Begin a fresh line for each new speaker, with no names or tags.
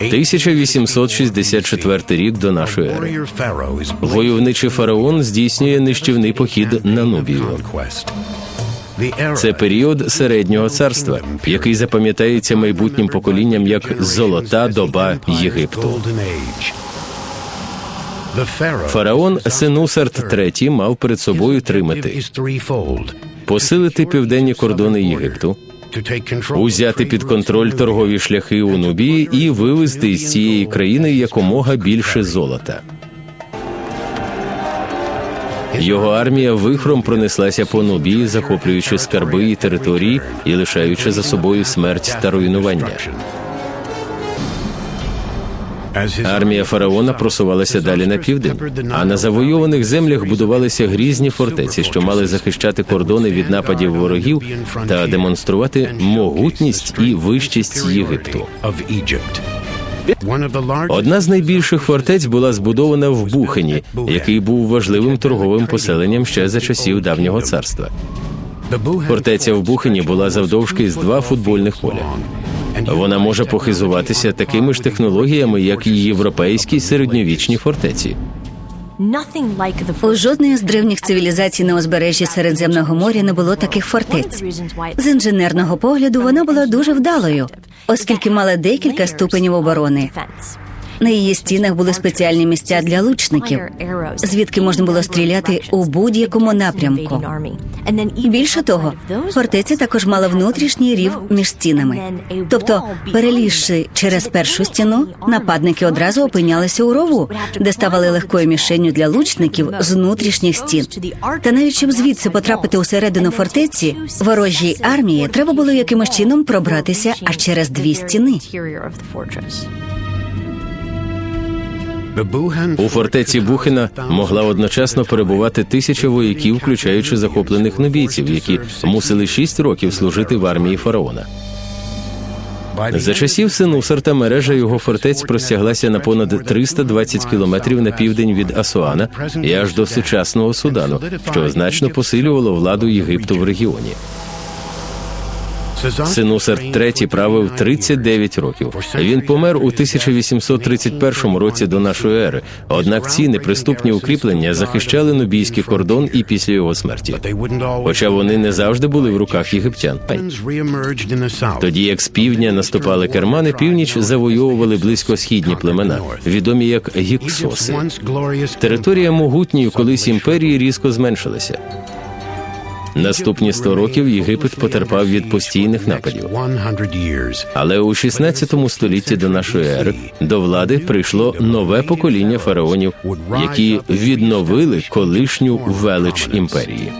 1864 рік до нашої ери. Войовничий фараон здійснює нищівний похід на Нубію. Це період середнього царства, який запам'ятається майбутнім поколінням як золота доба Єгипту. Фараон Сенусарт III мав перед собою три мети: посилити південні кордони Єгипту, узяти під контроль торгові шляхи у Нубії і вивезти із цієї країни якомога більше золота. Його армія вихром пронеслася по Нубії, захоплюючи скарби і території і лишаючи за собою смерть та руйнування. Армія фараона просувалася далі на південь, а на завойованих землях будувалися грізні фортеці, що мали захищати кордони від нападів ворогів та демонструвати могутність і вищість Єгипту. Одна з найбільших фортець була збудована в Бухені, який був важливим торговим поселенням ще за часів давнього царства. Фортеця в Бухені була завдовжки з два футбольних поля. Вона може похизуватися такими ж технологіями, як і європейські середньовічні фортеці.
У жодної з древніх цивілізацій на узбережжі Середземного моря не було таких фортець. З інженерного погляду вона була дуже вдалою, оскільки мала декілька ступенів оборони. На її стінах були спеціальні місця для лучників, звідки можна було стріляти у будь-якому напрямку. Більше того, фортеця також мала внутрішній рів між стінами. Тобто, перелізши через першу стіну, нападники одразу опинялися у рову, де ставали легкою мішенню для лучників з внутрішніх стін. Та навіть щоб звідси потрапити усередину фортеці, ворожій армії треба було якимось чином пробратися аж через дві стіни.
У фортеці Бухена могла одночасно перебувати тисяча вояків, включаючи захоплених нубійців, які мусили шість років служити в армії фараона. За часів Синусарта мережа його фортець простяглася на понад 320 кілометрів на південь від Асуана і аж до сучасного Судану, що значно посилювало владу Єгипту в регіоні. Синусар III правив 39 років. Він помер у 1831 році до нашої ери. Однак ці неприступні укріплення захищали нубійський кордон і після його смерті. Хоча вони не завжди були в руках єгиптян. Тоді як з півдня наступали кермани, північ завойовували близькосхідні племена, відомі як гіксоси. Територія могутньої колись імперії різко зменшилася. Наступні 100 років Єгипет потерпав від постійних нападів. Але у 16 столітті до нашої ери до влади прийшло нове покоління фараонів, які відновили колишню велич імперії.